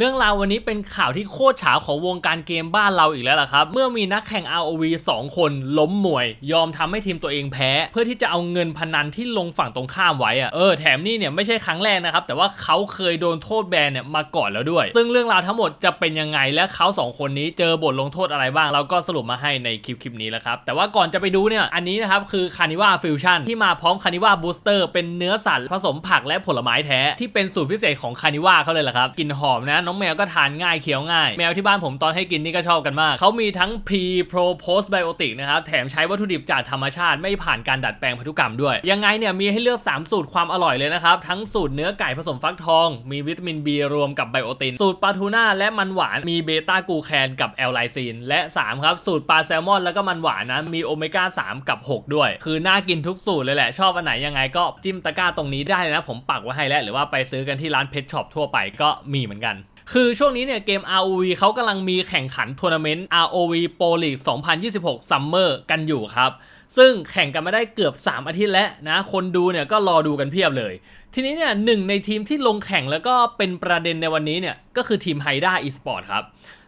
เรื่องราววันนี้เป็นข่าวที่โคตรเฉาของวงการเกมบ้านเราอีกแล้วล่ะครับ เมื่อมีนักแข่ง ROV 2 คนล้มมวย ยอมทำให้ทีมตัวเองแพ้ เพื่อที่จะเอาเงินพนันที่ลงฝั่งตรงข้ามไว้อะเออแถมนี่เนี่ยไม่ใช่ครั้งแรกนะครับ แต่ว่าเขาเคยโดนโทษแบนเนี่ยมาก่อนแล้วด้วย ซึ่งเรื่องราวทั้งหมดจะเป็นยังไงและเขาสองคนนี้เจอบทลงโทษอะไรบ้าง เราก็สรุปมาให้ในคลิปคลิปนี้แล้วครับ แต่ว่าก่อนจะไปดูเนี่ยอันนี้นะครับคือคานิว่าฟิวชั่นที่มาพร้อมคานิว่าบูสเตอร์เป็นเนื้อสัตว์ผสมผักและผลไม้แท้ที่เป็นสูตรพิเศษของคานิว่าเขาเลยล่ะครับกินหอมนะน้องแมวก็ทานง่ายเคี้ยวง่าย แมวที่บ้านผมตอนให้กินนี่ก็ชอบกันมาก เขามีทั้ง pre pro post biotic นะครับ แถมใช้วัตถุดิบจากธรรมชาติไม่ผ่านการดัดแปลงพันธุกรรมด้วย ยังไงเนี่ยมีให้เลือก 3 สูตรความอร่อยเลยนะครับ ทั้งสูตรเนื้อไก่ผสมฟักทอง มีวิตามิน B รวมกับไบโอติน สูตรปลาทูน่าและมันหวานมีเบต้ากูแคนกับแอลไลซีนและ 3 ครับ สูตรปลาแซลมอนแล้วก็มันหวานนะมีโอเมก้า3 กับ 6 ด้วย คือน่ากินทุกสูตรเลยแหละชอบอันไหนยังไงก็จิ้มตะกร้าตรงนี้ได้นะ ผมปักไว้ให้แล้วหรือว่าไปซื้อกันที่ร้านเพชช็อปทั่วไปก็มีเหมือนกัน คือช่วงนี้เนี่ยเกม ROV เขากำลังมีแข่งขันทัวร์นาเมนต์ ROV Pro League 2026 Summer กันอยู่ครับ ซึ่งแข่งกันมาได้เกือบ 3 อาทิตย์แล้วนะ คนดูเนี่ยก็รอดูกันเพียบเลย ทีนี้เนี่ยหนึ่งในทีมที่ลงแข่งแล้วก็เป็นประเด็นในวันนี้เนี่ยก็คือทีมไฮด้าอีสปอร์ตครับ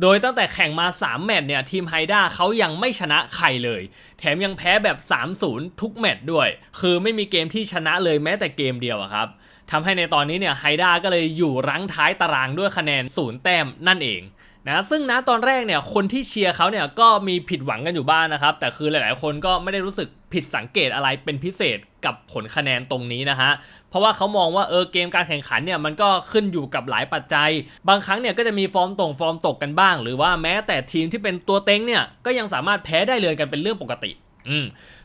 โดยตั้งแต่แข่งมา 3 แมตช์เนี่ยทีมไฮด้าเขายังไม่ชนะใครเลย แถมยังแพ้แบบ 3-0 ทุกแมตช์ด้วย คือไม่มีเกมที่ชนะเลยแม้แต่เกมเดียวครับ ทำให้ในตอนนี้เนี่ยไฮด้าก็เลยอยู่รั้งท้ายตารางด้วยคะแนนศูนย์แต้มนั่นเองนะซึ่งนะตอนแรกเนี่ยคนที่เชียร์เขาเนี่ยก็มีผิดหวังกันอยู่บ้างนะครับ แต่คือหลายๆ คนก็ไม่ได้รู้สึกผิดสังเกตอะไรเป็นพิเศษกับผลคะแนนตรงนี้นะฮะ เพราะว่าเขามองว่าเออเกมการแข่งขันเนี่ยมันก็ขึ้นอยู่กับหลายปัจจัย บางครั้งเนี่ยก็จะมีฟอร์มตรงฟอร์มตกกันบ้าง หรือว่าแม้แต่ทีมที่เป็นตัวเต็งเนี่ยก็ยังสามารถแพ้ได้เลยกันเป็นเรื่องปกติ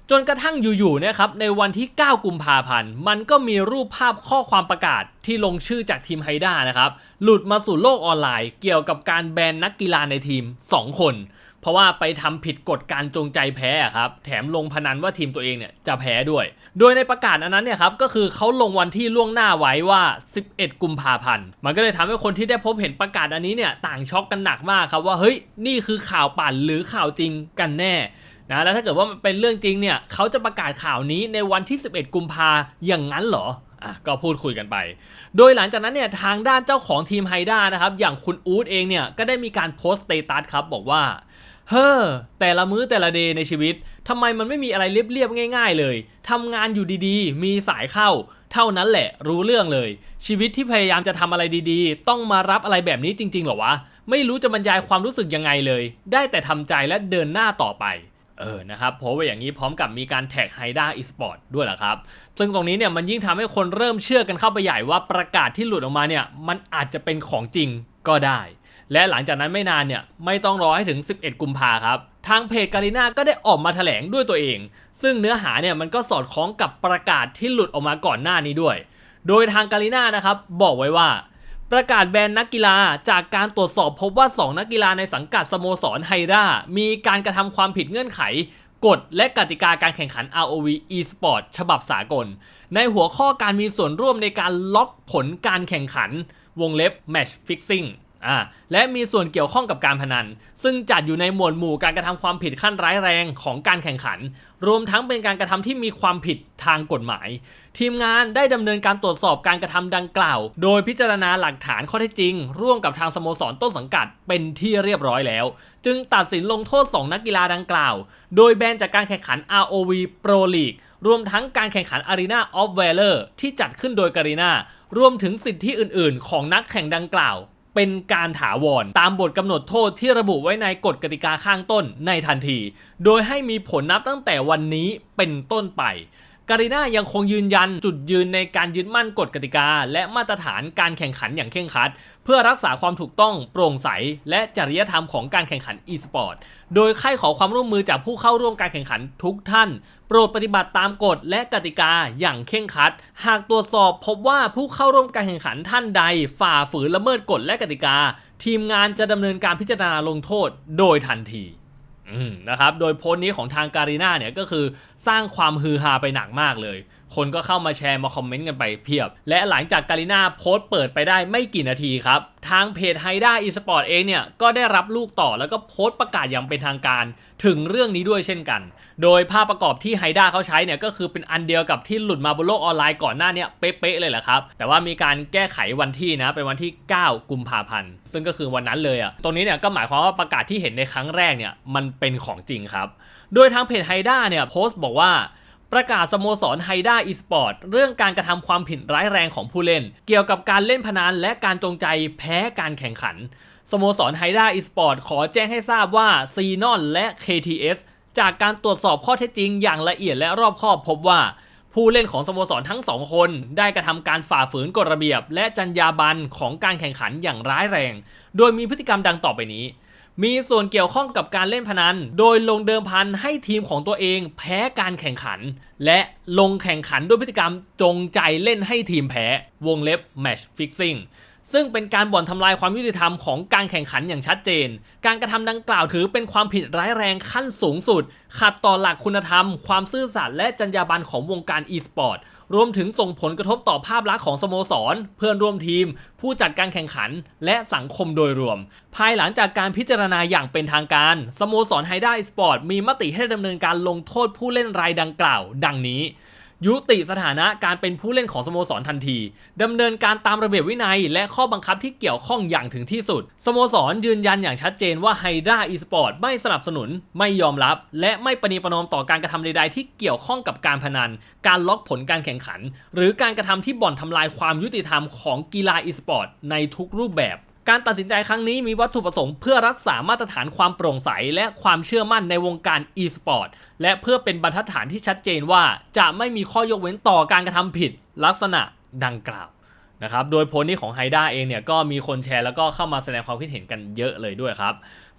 จนกระทั่งอยู่ๆเนี่ยครับในวันที่ 9 กุมภาพันธ์ มันก็มีรูปภาพข้อความประกาศที่ลงชื่อจากทีมไฮด้านะครับ หลุดมาสู่โลกออนไลน์ เกี่ยวกับการแบนนักกีฬาในทีม 2 คน เพราะว่าไปทำผิดกฎการจงใจแพ้ครับแถมลงพนันว่าทีมตัวเองเนี่ยจะแพ้ด้วย โดยในประกาศอันนั้นเนี่ยครับก็คือเขาลงวันที่ล่วงหน้าไว้ว่า 11 กุมภาพันธ์ มันก็เลยทำให้คนที่ได้พบเห็นประกาศอันนี้เนี่ยต่างช็อกกันหนักมากครับว่าเฮ้ยนี่คือข่าวปั่นหรือข่าวจริงกันแน่ นะแล้วถ้าเกิดว่ามันเป็นเรื่องจริงเนี่ยเขาจะประกาศข่าวนี้ในวันที่ 11 กุมภาอย่างนั้นเหรออะก็พูดคุยกันไป โดยหลังจากนั้นเนี่ยทางด้านเจ้าของทีมไฮด้านะครับ อย่างคุณอู๊ดเองเนี่ยก็ได้มีการโพสต์สเตตัสครับบอกว่า เฮ้อแต่ละมื้อแต่ละเดย์ในชีวิตทำไมมันไม่มีอะไรเรียบๆง่าย ๆ เลยทำงานอยู่ดีๆ มีสายเข้า เท่านั้นแหละ รู้เรื่องเลย ชีวิตที่พยายามจะทำอะไรดีๆ ต้องมารับอะไรแบบนี้จริงๆเหรอวะไม่รู้จะบรรยายความรู้สึกยังไงเลย ได้แต่ทำใจและเดินหน้าต่อไป เออ นะครับโพสต์ไว้อย่างนี้พร้อมกับมีการแท็กไฮด้าอีสปอร์ตด้วยแหละครับ ซึ่งตรงนี้เนี่ยมันยิ่งทำให้คนเริ่มเชื่อกันเข้าไปใหญ่ว่าประกาศที่หลุดออกมาเนี่ยมันอาจจะเป็นของจริงก็ได้ และหลังจากนั้นไม่นานเนี่ยไม่ต้องรอให้ถึง 11 กุมภาครับ ทางเพจการีนาก็ได้ออกมาแถลงด้วยตัวเอง ซึ่งเนื้อหาเนี่ยมันก็สอดคล้องกับประกาศที่หลุดออกมาก่อนหน้านี้ด้วย โดยทางการีนานะครับบอกไว้ว่า ประกาศแบนนักกีฬาจากการตรวจสอบพบว่า 2 นักกีฬาในสังกัดสโมสรไฮด้ามีการกระทำความผิดเงื่อนไข กฎและกติกาการแข่งขัน ROV eSport ฉบับสากล ในหัวข้อการมีส่วนร่วมในการล็อกผลการแข่งขัน วงเล็บ Match Fixing อ่าและมีส่วนเกี่ยวข้องกับการพนัน ซึ่งจัดอยู่ในหมวดหมู่การกระทำความผิดขั้นร้ายแรงของการแข่งขัน รวมทั้งเป็นการกระทำที่มีความผิดทางกฎหมาย ทีมงานได้ดำเนินการตรวจสอบการกระทำดังกล่าว โดยพิจารณาหลักฐานข้อเท็จจริง ร่วมกับทางสโมสรต้นสังกัดเป็นที่เรียบร้อยแล้ว จึงตัดสินลงโทษ 2 นักกีฬาดังกล่าว โดยแบนจากการแข่งขัน ROV Pro League รวมทั้งการแข่งขัน Arena of Valor ที่จัดขึ้นโดยการีนารวมถึงสิทธิอื่น ๆ ของนักแข่งดังกล่าว เป็นการถาวรตามบทกำหนดโทษที่ระบุไว้ในกฎกติกาข้างต้นในทันที โดยให้มีผลนับตั้งแต่วันนี้เป็นต้นไปการีนายังคงยืนยันจุดยืนในการยึดมั่นกฎกติกา และมาตรฐานการแข่งขันอย่างเคร่งครัด เพื่อรักษาความถูกต้องโปร่งใส และจริยธรรมของการแข่งขัน e-sport โดยค่ายขอความร่วมมือจากผู้เข้าร่วมการแข่งขันทุกท่าน โปรดปฏิบัติตามกฎและกติกาอย่างเคร่งครัด หากตรวจสอบพบว่าผู้เข้าร่วมการแข่งขันท่านใด ฝ่าฝืนละเมิดกฎและกติกา ทีมงานจะดำเนินการพิจารณาลงโทษโดยทันทีนะครับ โดยโพสต์นี้ของทางการีนาเนี่ยก็คือสร้างความฮือฮาไปหนักมากเลย คนก็เข้ามาแชร์มาคอมเมนต์กันไปเพียบ และหลังจากการิน่าโพสต์เปิดไปได้ไม่กี่นาทีครับ ทางเพจไฮด้าอีสปอร์ตเองเนี่ย ก็ได้รับลูกต่อแล้วก็โพสต์ประกาศอย่างเป็นทางการ ถึงเรื่องนี้ด้วยเช่นกัน โดยภาพประกอบที่ไฮด้าเขาใช้เนี่ย ก็คือเป็นอันเดียวกับที่หลุดมาบนโลกออนไลน์ก่อนหน้าเนี้เป๊ะๆเลยแหละครับ แต่ว่ามีการแก้ไขวันที่นะเป็นวันที่ 9 กุมภาพันธ์ซึ่งก็คือวันนั้นเลยอะ่ะตรงนี้เนี่ยก็หมายความว่าประกาศที่เห็นในครั้งแรกเนี่ยมันเป็นของจริงครับ โดยทางเพจไฮด้าเนี่ยโพสต์บอกว่า ประกาศสโมสรไฮด้าอีสปอร์ตเรื่องการกระทำความผิดร้ายแรงของผู้เล่น เกี่ยวกับการเล่นพนันและการจงใจแพ้การแข่งขัน สโมสรไฮด้าอีสปอร์ตขอแจ้งให้ทราบว่าซีนอนและ KTS จากการตรวจสอบข้อเท็จจริงอย่างละเอียดและรอบคอบพบว่า ผู้เล่นของสโมสรทั้งสองคน ได้กระทำการฝ่าฝืนกฎระเบียบ และจรรยาบรรณของการแข่งขันอย่างร้ายแรง โดยมีพฤติกรรมดังต่อไปนี้ มีส่วนเกี่ยวข้องกับการเล่นพนัน โดยลงเดิมพันให้ทีมของตัวเองแพ้การแข่งขัน และลงแข่งขันด้วยพฤติกรรมจงใจเล่นให้ทีมแพ้ วงเล็บ match fixing ซึ่งเป็นการบ่อนทำลายความยุติธรรมของการแข่งขันอย่างชัดเจน การกระทำดังกล่าวถือเป็นความผิดร้ายแรงขั้นสูงสุด ขัดต่อหลักคุณธรรม ความซื่อสัตย์และจรรยาบรรณของวงการ e-sport รวมถึงส่งผลกระทบต่อภาพลักษณ์ของสโมสร เพื่อนร่วมทีม ผู้จัดการแข่งขัน และสังคมโดยรวม ภายหลังจากการพิจารณาอย่างเป็นทางการ สโมสรไฮด้าอีสปอร์ตมีมติให้ดำเนินการลงโทษผู้เล่นรายดังกล่าว ดังนี้ ยุติสถานะการเป็นผู้เล่นของสโมสรทันทีดำเนินการตามระเบียบวินัย และข้อบังคับที่เกี่ยวข้องอย่างถึงที่สุดสโมสรยืนยันอย่างชัดเจนว่าไฮด้าอีสปอร์ตไม่สนับสนุน ไม่ยอมรับ และไม่ประนีประนอมต่อการกระทำใดๆ ที่เกี่ยวข้องกับการพนัน การล็อกผลการแข่งขัน หรือการกระทำที่บ่อนทำลายความยุติธรรมของกีฬาอีสปอร์ตในทุกรูปแบบ การตัดสินใจครั้งนี้มีวัตถุประสงค์เพื่อรักษามาตรฐานความโปร่งใส และความเชื่อมั่นในวงการ e-sport และเพื่อเป็นบรรทัดฐานที่ชัดเจนว่า จะไม่มีข้อยกเว้นต่อการกระทำผิดลักษณะดังกล่าวนะครับ โดยโพสต์นี้ของไฮด้าเองเนี่ยก็มีคนแชร์แล้วก็เข้ามาแสดงความคิดเห็นกันเยอะเลยด้วยครับ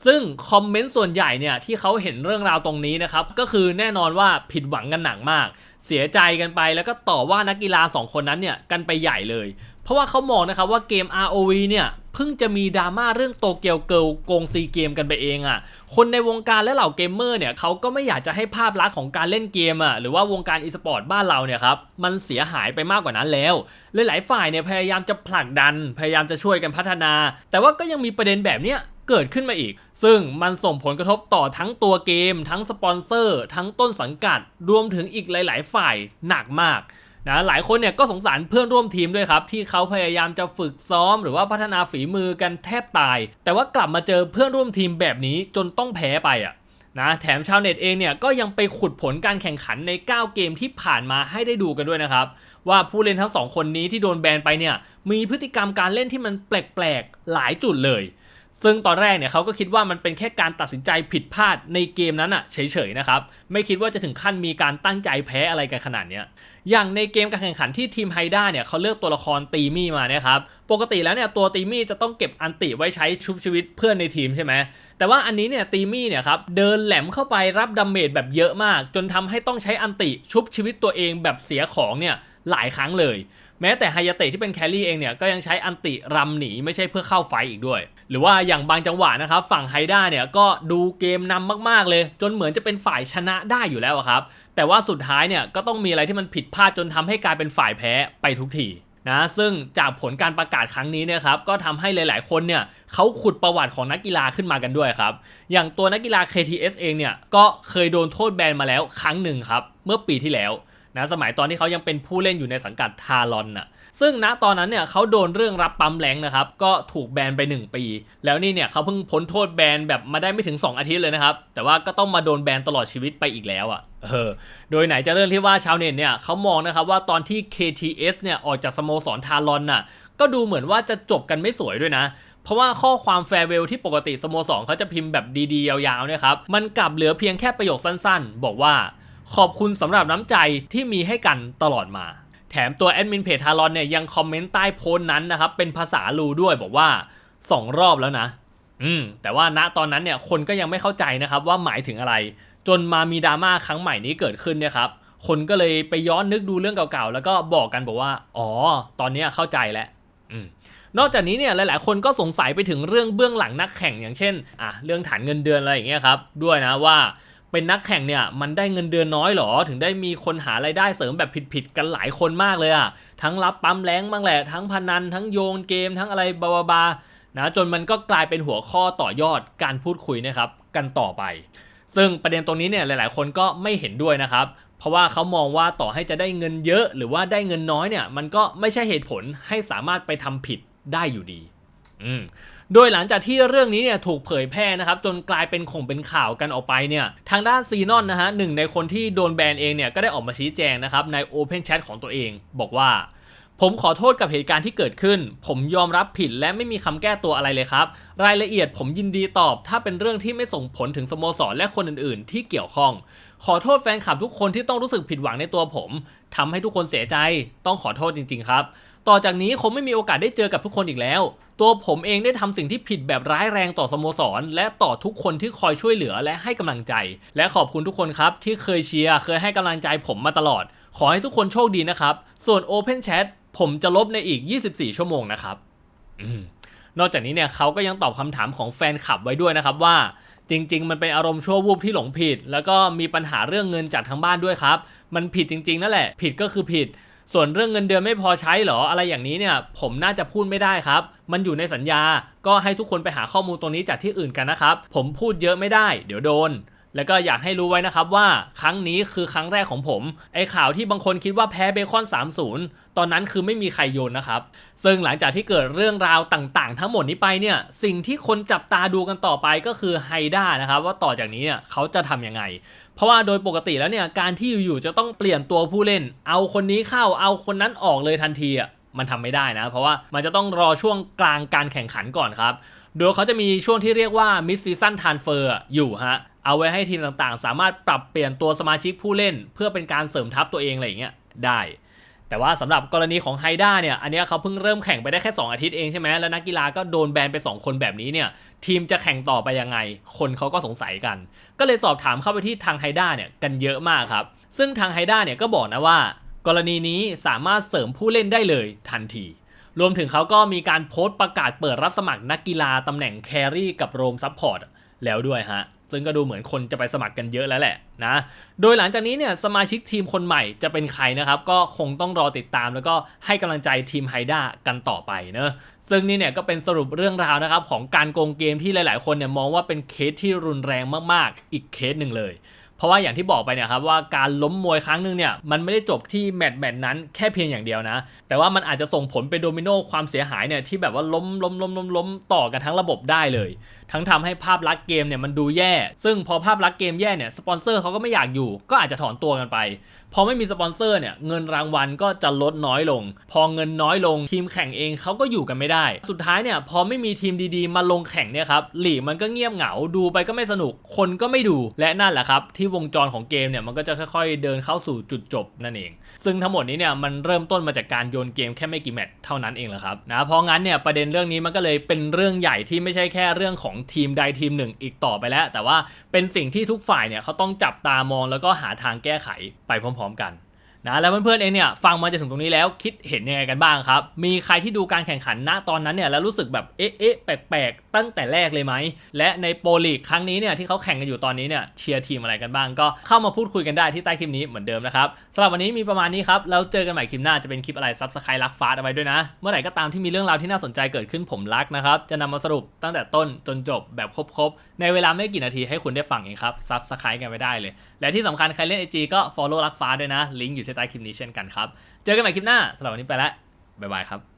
ซึ่งคอมเมนต์ส่วนใหญ่เนี่ยที่เขาเห็นเรื่องราวตรงนี้นะครับ ก็คือแน่นอนว่าผิดหวังกันหนักมาก เสียใจกันไปแล้วก็ต่อว่านักกีฬา 2 คนนั้นเนี่ยกันไปใหญ่เลย เพราะว่าเขามองนะครับว่าเกม ROV เนี่ยเพิ่งจะมีดราม่าเรื่องโตเกียวเกิลโกงซีเกมกันไปเองอะ่ะ คนในวงการและเหล่าเกมเมอร์เนี่ยเขาก็ไม่อยากจะให้ภาพลักษณ์ของการเล่นเกมอะ่ะหรือว่าวงการอีสปอร์ตบ้านเราเนี่ยครับมันเสียหายไปมากกว่านั้นแล้วหลายๆฝ่ายเนี่ยพยายามจะผลักดัน พยายามจะช่วยกันพัฒนา แต่ว่าก็ยังมีประเด็นแบบเนี้ยเกิดขึ้นมาอีก ซึ่งมันส่งผลกระทบต่อทั้งตัวเกม ทั้งสปอนเซอร์ ทั้งต้นสังกัด รวมถึงอีกหลาย ๆ ฝ่ายหนักมาก นะหลายคนเนี่ยก็สงสารเพื่อนร่วมทีมด้วยครับ ที่เขาพยายามจะฝึกซ้อมหรือว่าพัฒนาฝีมือกันแทบตาย แต่ว่ากลับมาเจอเพื่อนร่วมทีมแบบนี้จนต้องแพ้ไปอะนะแถมชาวเน็ตเองเนี่ยก็ยังไปขุดผลการแข่งขันใน 9 เกมที่ผ่านมาให้ได้ดูกันด้วยนะครับ ว่าผู้เล่นทั้งสองคนนี้ที่โดนแบนไปเนี่ยมีพฤติกรรมการเล่นที่มันแปลกๆ หลายจุดเลย ซึ่งตอนแรกเนี่ยเขาก็คิดว่ามันเป็นแค่การตัดสินใจผิดพลาดในเกมนั้นอะเฉยๆนะครับ ไม่คิดว่าจะถึงขั้นมีการตั้งใจแพ้อะไรกันขนาดเนี้ย อย่างในเกมการแข่งขันที่ทีมไฮด้าเนี่ยเขาเลือกตัวละครตีมี่มาเนี่ยครับปกติแล้วเนี่ยตัวตีมี่จะต้องเก็บอันติไว้ใช้ชุบชีวิตเพื่อนในทีมใช่ไหมแต่ว่าอันนี้เนี่ยตีมี่เนี่ยครับเดินแหลมเข้าไปรับดาเมจแบบเยอะมาก จนทำให้ต้องใช้อันติชุบชีวิตตัวเองแบบเสียของเนี่ยหลายครั้งเลย แม้แต่ไฮยาเตะที่เป็นแครี่เองเนี่ยก็ยังใช้อันติรำหนีไม่ใช่เพื่อเข้าไฟอีกด้วย หรือว่าอย่างบางจังหวะนะครับฝั่งไฮด้าเนี่ยก็ดูเกมนำมากๆเลย จนเหมือนจะเป็นฝ่ายชนะได้อยู่แล้วครับแต่ว่าสุดท้ายเนี่ยก็ต้องมีอะไรที่มันผิดพลาดจนทำให้กลายเป็นฝ่ายแพ้ไปทุกทีนะซึ่งจากผลการประกาศครั้งนี้เนี่ยครับก็ทำให้หลาย ๆ คนเนี่ยเขาขุดประวัติของนักกีฬาขึ้นมากันด้วยครับ อย่างตัวนักกีฬา KTS เองเนี่ยก็เคยโดนโทษแบนมาแล้วครั้งหนึ่งครับเมื่อปีที่แล้ว นะสมัยตอนที่เขายังเป็นผู้เล่นอยู่ในสังกัดทารอนน่ะซึ่งณตอนนั้นเนี่ยเขาโดนเรื่องรับปั๊มแรงนะครับ ก็ถูกแบนไป 1 ปี แล้วนี่เนี่ยเขาเพิ่งพ้นโทษแบนแบบมาได้ไม่ถึง 2 อาทิตย์เลยนะครับ แต่ว่าก็ต้องมาโดนแบนตลอดชีวิตไปอีกแล้วอะ่ะเออโดยไหนจะเรื่องที่ว่าชาวเน็ตเนี่ยเขามองนะครับว่าตอนที่ KTS เนี่ยออกจากสโมสรทารอนน่ะก็ดูเหมือนว่าจะจบกันไม่สวยด้วยนะเพราะว่าข้อความแฟร์เวลที่ปกติสโมสรเขาจะพิมพ์แบบดีๆ ยาวๆเนี่ยครับ มันกลับเหลือเพียงแค่ประโยคสั้นๆ บอกว่า ขอบคุณสำหรับน้ำใจที่มีให้กันตลอดมา แถมตัวแอดมินเพจทารอนเนี่ยยังคอมเมนต์ใต้โพสต์นั้นนะครับ เป็นภาษาลูด้วยบอกว่า 2 รอบแล้วนะ อืม แต่ว่าณตอนนั้นเนี่ยคนก็ยังไม่เข้าใจนะครับว่าหมายถึงอะไร จนมามีดราม่าครั้งใหม่นี้เกิดขึ้นเนี่ยครับคนก็เลยไปย้อนนึกดูเรื่องเก่าๆ แล้วก็บอกกันบอกว่า อ๋อ ตอนนี้เข้าใจแล้วอืมนอกจากนี้เนี่ยหลายๆ คนก็สงสัยไปถึงเรื่องเบื้องหลังนักแข่งอย่างเช่น อะเรื่องฐานเงินเดือนอะไรอย่างเงี้ยครับ ด้วยนะว่า เป็นนักแข่งเนี่ยมันได้เงินเดือนน้อยหรอ ถึงได้มีคนหารายได้เสริมแบบผิดๆกันหลายคนมากเลยอะทั้งรับปั๊มแรงบ้างแหละทั้งพนันทั้งโยนเกมทั้งอะไรบาบาบานะจนมันก็กลายเป็นหัวข้อต่อยอดการพูดคุยนะครับกันต่อไป ซึ่งประเด็นตรงนี้เนี่ยหลาย ๆ คนก็ไม่เห็นด้วยนะครับ เพราะว่าเขามองว่าต่อให้จะได้เงินเยอะ หรือว่าได้เงินน้อยเนี่ยมันก็ไม่ใช่เหตุผลให้สามารถไปทำผิดได้อยู่ดี อืม โดยหลังจากที่เรื่องนี้เนี่ยถูกเผยแพร่นะครับจนกลายเป็นข่งเป็นข่าวกันออกไปเนี่ยทางด้านซีนอนนะฮะหนึ่งในคนที่โดนแบนเองเนี่ยก็ได้ออกมาชี้แจงนะครับใน Open Chat ของตัวเองบอกว่าผมขอโทษกับเหตุการณ์ที่เกิดขึ้น ผมยอมรับผิดและไม่มีคำแก้ตัวอะไรเลยครับ รายละเอียดผมยินดีตอบ ถ้าเป็นเรื่องที่ไม่ส่งผลถึงสโมสรและคนอื่นๆ ที่เกี่ยวข้อง ขอโทษแฟนคลับทุกคนที่ต้องรู้สึกผิดหวังในตัวผมทำให้ทุกคนเสียใจ ต้องขอโทษจริง ๆ ครับ ต่อจากนี้คงไม่มีโอกาสได้เจอกับทุกคนอีกแล้ว ตัวผมเองได้ทำสิ่งที่ผิดแบบร้ายแรงต่อสโมสร และต่อทุกคนที่คอยช่วยเหลือและให้กำลังใจ และขอบคุณทุกคนครับ ที่เคยเชียร์เคยให้กำลังใจผมมาตลอด ขอให้ทุกคนโชคดีนะครับ ส่วน Open Chat ผมจะลบในอีก 24 ชั่วโมงนะครับอนอกจากนี้เนี่ยเขาก็ยังตอบคำถามของแฟนคลับไว้ด้วยนะครับว่า จริง ๆ มันเป็นอารมณ์ชั่ววูบที่หลงผิด แล้วก็มีปัญหาเรื่องเงินจากทางบ้านด้วยครับ มันผิดจริง ๆ นั่นแหละ ผิดก็คือผิด ส่วนเรื่องเงินเดือนไม่พอใช้หรออะไรอย่างนี้เนี่ย ผมน่าจะพูดไม่ได้ครับ มันอยู่ในสัญญา ก็ให้ทุกคนไปหาข้อมูลตรงนี้จากที่อื่นกันนะครับ ผมพูดเยอะไม่ได้ เดี๋ยวโดน แล้วก็อยากให้รู้ไว้นะครับว่าครั้งนี้คือครั้งแรกของผม ไอ้ข่าวที่บางคนคิดว่าแพ้เบคอน 3-0 ตอนนั้นคือไม่มีใครโยนนะครับ ซึ่งหลังจากที่เกิดเรื่องราวต่างๆ ทั้งหมดนี้ไปเนี่ย สิ่งที่คนจับตาดูกันต่อไปก็คือไฮด้านะครับว่าต่อจากนี้เนี่ยเขาจะทำยังไง เพราะว่าโดยปกติแล้วเนี่ยการที่อยู่ๆจะต้องเปลี่ยนตัวผู้เล่น เอาคนนี้เข้าเอาคนนั้นออกเลยทันทีอะมันทำไม่ได้นะ เพราะว่ามันจะต้องรอช่วงกลางการแข่งขันก่อนครับโดยเขาจะมีช่วงที่เรียกว่า mid season transfer อยู่ฮะ เอาไว้ให้ทีมต่างๆ สามารถปรับเปลี่ยนตัวสมาชิกผู้เล่น เพื่อเป็นการเสริมทัพตัวเองอะไรอย่างเงี้ยได้ แต่ว่าสำหรับกรณีของไฮด้าเนี่ย อันนี้เขาเพิ่งเริ่มแข่งไปได้แค่ 2 อาทิตย์เองใช่ไหมแล้วนักกีฬาก็โดนแบนไป 2 คนแบบนี้เนี่ย ทีมจะแข่งต่อไปยังไง คนเขาก็สงสัยกัน ก็เลยสอบถามเข้าไปที่ทางไฮด้าเนี่ยกันเยอะมากครับ ซึ่งทางไฮด้าเนี่ยก็บอกนะว่า กรณีนี้สามารถเสริมผู้เล่นได้เลยทันทีรวมถึงเขาก็มีการโพสต์ประกาศเปิดรับสมัครนักกีฬาตำแหน่งแครี่กับโรมซัพพอร์ตแล้วด้วยฮะ ซึ่งก็ดูเหมือนคนจะไปสมัครกันเยอะแล้วแหละนะ โดยหลังจากนี้เนี่ยสมาชิกทีมคนใหม่จะเป็นใครนะครับ ก็คงต้องรอติดตามแล้วก็ให้กำลังใจทีมไฮด้ากันต่อไปเนอะซึ่งนี่เนี่ยก็เป็นสรุปเรื่องราวนะครับของการโกงเกมที่หลาย ๆ คนเนี่ยมองว่าเป็นเคสที่รุนแรงมาก ๆ อีกเคสหนึ่งเลย เพราะว่าอย่างที่บอกไปเนี่ยครับว่าการล้มมวยครั้งหนึ่งเนี่ยมันไม่ได้จบที่แมตช์แมตช์นั้นแค่เพียงอย่างเดียวนะ แต่ว่ามันอาจจะส่งผลเป็นโดมิโนความเสียหายเนี่ยที่แบบว่าล้มล้มล้มล้มล้มต่อกันทั้งระบบได้เลย ทั้งทำให้ภาพลักษณ์เกมเนี่ยมันดูแย่ ซึ่งพอภาพลักษณ์เกมแย่เนี่ยสปอนเซอร์เขาก็ไม่อยากอยู่ ก็อาจจะถอนตัวกันไปพอไม่มีสปอนเซอร์เนี่ยเงินรางวัลก็จะลดน้อยลง พอเงินน้อยลงทีมแข่งเองเขาก็อยู่กันไม่ได้ สุดท้ายเนี่ยพอไม่มีทีมดีๆ มาลงแข่งเนี่ยครับหลีกมันก็เงียบเหงาดูไปก็ไม่สนุกคนก็ไม่ดูและนั่นแหละครับ ที่วงจรของเกมเนี่ยมันก็จะค่อยๆ เดินเข้าสู่จุดจบนั่นเอง ซึ่งทั้งหมดนี้เนี่ยมันเริ่มต้นมาจากการโยนเกมแค่ไม่กี่แมตช์เท่านั้นเองแหละครับนะเพราะงั้นเนี่ยประเด็นเรื่องนี้มันก็เลยเป็นเรื่องใหญ่ที่ไม่ใช่แค่เรื่องของทีมใดทีมหนึ่งอีกต่อไปแล้ว แต่ว่าเป็นสิ่งที่ทุกฝ่ายเนี่ยเขาต้องจับตามองแล้วก็หาทางแก้ไขไปพร้อมพร้อมๆกัน นะแล้วเพื่อนๆเองเนี่ยฟังมาจนถึงตรงนี้แล้วคิดเห็นยังไงกันบ้างครับ มีใครที่ดูการแข่งขันณตอนนั้นเนี่ยแล้วรู้สึกแบบเอ๊ะเอ๊ะแปลกๆ ตั้งแต่แรกเลยไหม และในโปรลีกครั้งนี้เนี่ยที่เขาแข่งกันอยู่ตอนนี้เนี่ยเชียร์ทีมอะไรกันบ้าง ก็เข้ามาพูดคุยกันได้ที่ใต้คลิปนี้เหมือนเดิมนะครับสำหรับวันนี้มีประมาณนี้ครับแล้วเจอกันใหม่คลิปหน้าจะเป็นคลิปอะไรซับสไครต์รักฟ้าเอาไว้ด้วยนะ เมื่อไหร่ก็ตามที่มีเรื่องราวที่น่าสนใจเกิดขึ้นผมรักนะครับจะนำมาสรุปตั้งแต่ต้นจนจบแบบครบๆในเวลาไม่กี่นาทีให้คุณได้ฟังเองครับซับสไครต์กันไว้ได้เลย และที่สำคัญใครเล่น IG ก็ follow รักฟ้าด้วยนะลิงก์อยู่ที่ใต้คลิปนี้เช่นกันครับ เจอกันใหม่คลิปหน้าสำหรับวันนี้ไปแล้วบ๊ายบายครับ